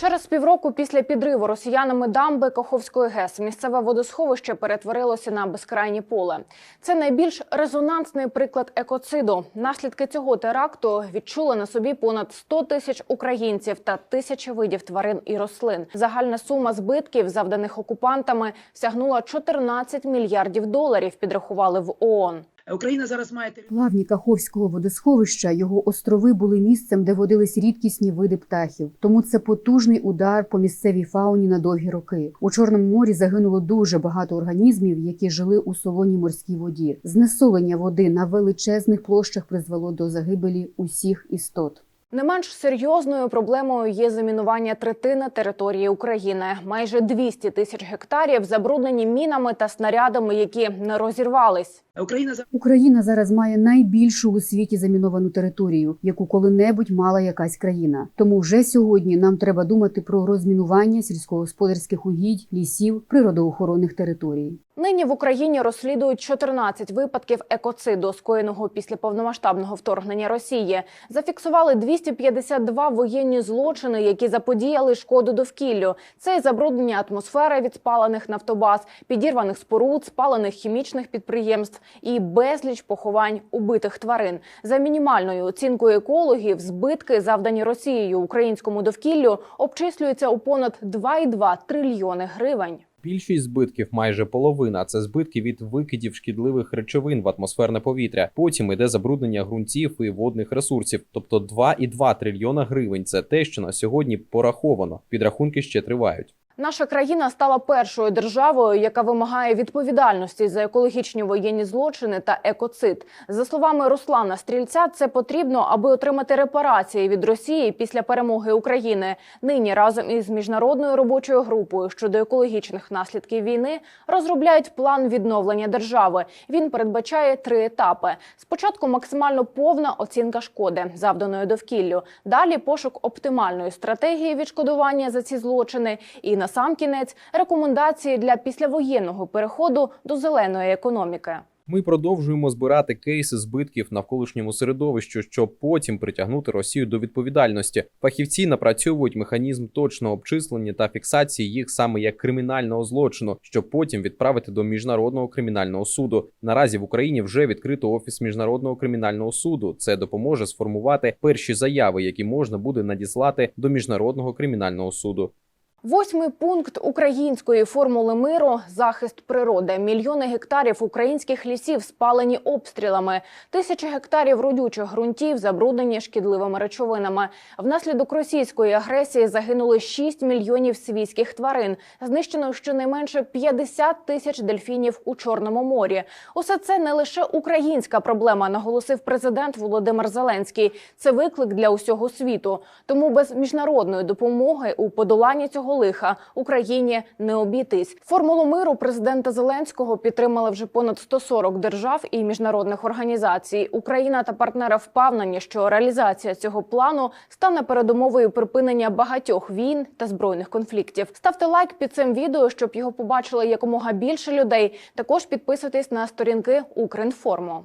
Через півроку після підриву росіянами дамби Каховської ГЕС місцеве водосховище перетворилося на безкрайнє поле. Це найбільш резонансний приклад екоциду. Наслідки цього теракту відчули на собі понад 100 тисяч українців та тисячі видів тварин і рослин. Загальна сума збитків, завданих окупантами, сягнула 14 мільярдів доларів. Підрахували в ООН. Україна зараз має. Плавні Каховського водосховища його острови були місцем, де водились рідкісні види птахів. Тому це потужний удар по місцевій фауні на довгі роки. У Чорному морі загинуло дуже багато організмів, які жили у солоній морській воді. Знесолення води на величезних площах призвело до загибелі усіх істот. Не менш серйозною проблемою є замінування третини території України. Майже 200 тисяч гектарів забруднені мінами та снарядами, які не розірвались. Україна за- Україна зараз має найбільшу у світі заміновану територію, яку коли-небудь мала якась країна. Тому вже сьогодні нам треба думати про розмінування сільськогосподарських угідь, лісів, природоохоронних територій. Нині в Україні розслідують 14 випадків екоциду, скоєного після повномасштабного вторгнення Росії. Зафіксували 252 воєнні злочини, які заподіяли шкоду довкіллю. Це і забруднення атмосфери від спалених нафтобаз, підірваних споруд, спалених хімічних підприємств і безліч поховань убитих тварин. За мінімальною оцінкою екологів, збитки, завдані Росією українському довкіллю, обчислюються у понад 2,2 трильйони гривень. Більшість збитків, майже половина, це збитки від викидів шкідливих речовин в атмосферне повітря. Потім іде забруднення ґрунтів і водних ресурсів. Тобто 2,2 трильйона гривень. Це те, що на сьогодні пораховано. Підрахунки ще тривають. Наша країна стала першою державою, яка вимагає відповідальності за екологічні воєнні злочини та екоцид. За словами Руслана Стрільця, це потрібно, аби отримати репарації від Росії після перемоги України. Нині разом із міжнародною робочою групою щодо екологічних наслідків війни розробляють план відновлення держави. Він передбачає три етапи: спочатку максимально повна оцінка шкоди, завданої довкіллю. Далі пошук оптимальної стратегії відшкодування за ці злочини. І насамкінець рекомендації для післявоєнного переходу до зеленої економіки. Ми продовжуємо збирати кейси збитків навколишньому середовищу, щоб потім притягнути Росію до відповідальності. Фахівці напрацьовують механізм точного обчислення та фіксації їх саме як кримінального злочину, щоб потім відправити до міжнародного кримінального суду. Наразі в Україні вже відкрито офіс міжнародного кримінального суду. Це допоможе сформувати перші заяви, які можна буде надіслати до міжнародного кримінального суду. Восьмий пункт української формули миру захист природи. Мільйони гектарів українських лісів спалені обстрілами. Тисячі гектарів родючих ґрунтів забруднені шкідливими речовинами. Внаслідок російської агресії загинули 6 мільйонів свійських тварин. Знищено щонайменше 50 тисяч дельфінів у Чорному морі. Усе це не лише українська проблема, наголосив президент Володимир Зеленський. Це виклик для усього світу. Тому без міжнародної допомоги у подоланні цього лиха Україні не обійтись. Формулу миру президента Зеленського підтримали вже понад 140 держав і міжнародних організацій. Україна та партнери впевнені, що реалізація цього плану стане передумовою припинення багатьох війн та збройних конфліктів. Ставте лайк під цим відео, щоб його побачили якомога більше людей. Також підписуйтесь на сторінки Укрінформу.